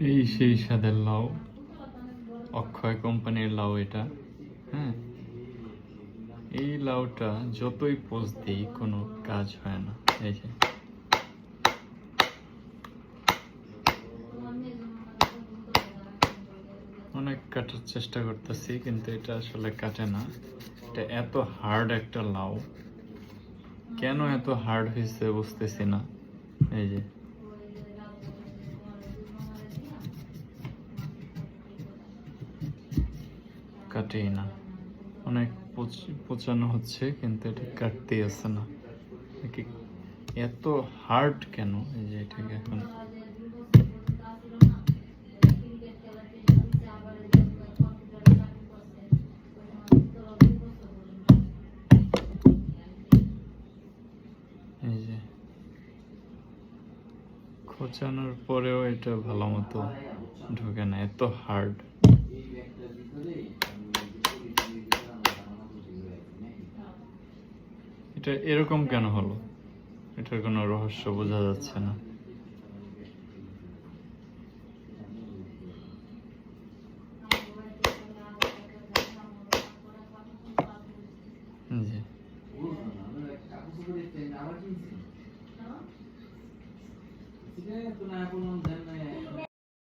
এই সেই স্বাদের লাউ। অক্ষয় কোম্পানির লাউ এটা। হ্যাঁ? এই লাউটা যতই পোজ দিই, কোনো কাজ হয় না। এই যে। অনেক কাটার চেষ্টা করতেছি, কিন্তু এটা আসলে কাটে না। এটা এত হার্ড একটা লাউ। কেন এত হার্ড হয়েছে বুঝতেছি না। এই যে। কাটেই না। অনেক পচ- পচানো হচ্ছে, কিন্তু এটা কাটতেই আসছে না। এত হার্ড কেন? এই যে এটাকে এখন খোঁচানোর পরেও এটা ভালো মতো ঢোকে না, এত হার্ড এটা এরকম কেন হলো? এটার কোনো রহস্য বোঝা যাচ্ছে না। জি।